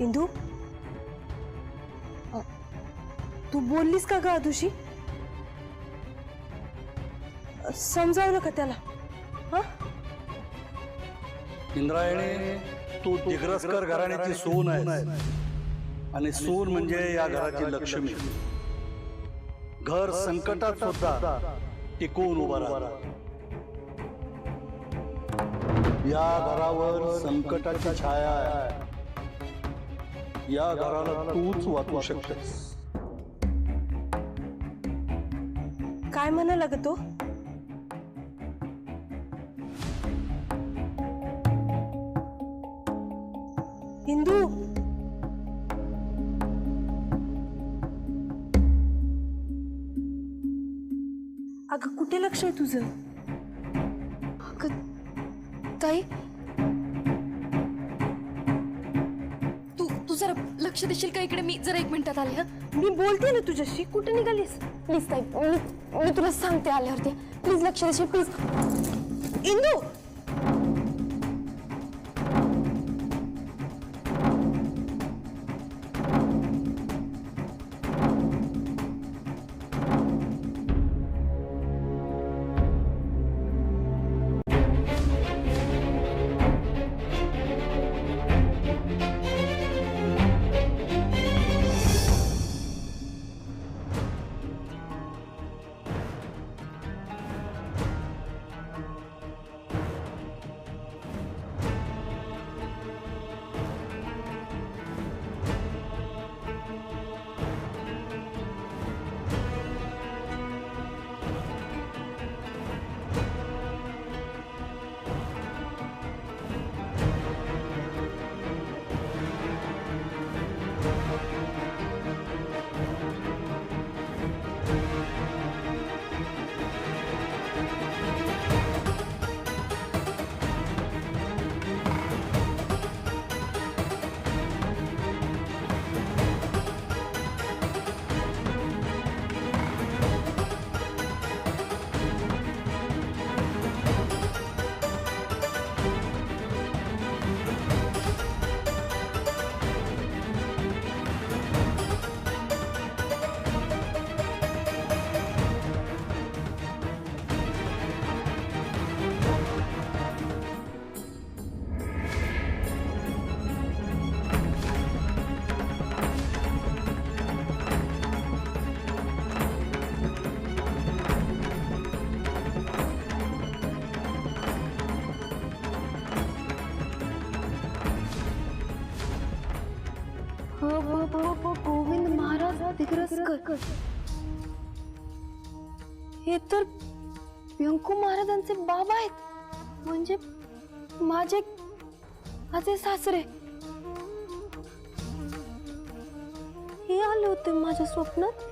इंदू? तू बोललीस का ग आदुशी? समजावलं का त्याला? हा? इंद्रायणी तू दिग्रसकर घराण्याची सून आहे आणि सून म्हणजे या घराची लक्ष्मी. घर संकटात सुद्धा टिकून उभा राहा या घरावर संकटाची छाया आहे. या घराला तूच वाचू शकतेस. काय म्हणाला ग तो? हिंदू अगं कुठे लक्ष आहे तुझं? ताई जरा लक्ष देशील का इकडे? मी जरा एक मिनिटात आले हा. मी बोलते ना तुझ्याशी. कुठे निघालीस? प्लीज ताई मी मी तुला सांगते आल्यावरती. प्लीज लक्ष देशील प्लीज. इंदू! गोविंद महाराज दिग्रसकर हे तर व्यंकू महाराजांचे बाबा आहेत. म्हणजे माझे माझे सासरे. हे आले होते माझ्या स्वप्नात.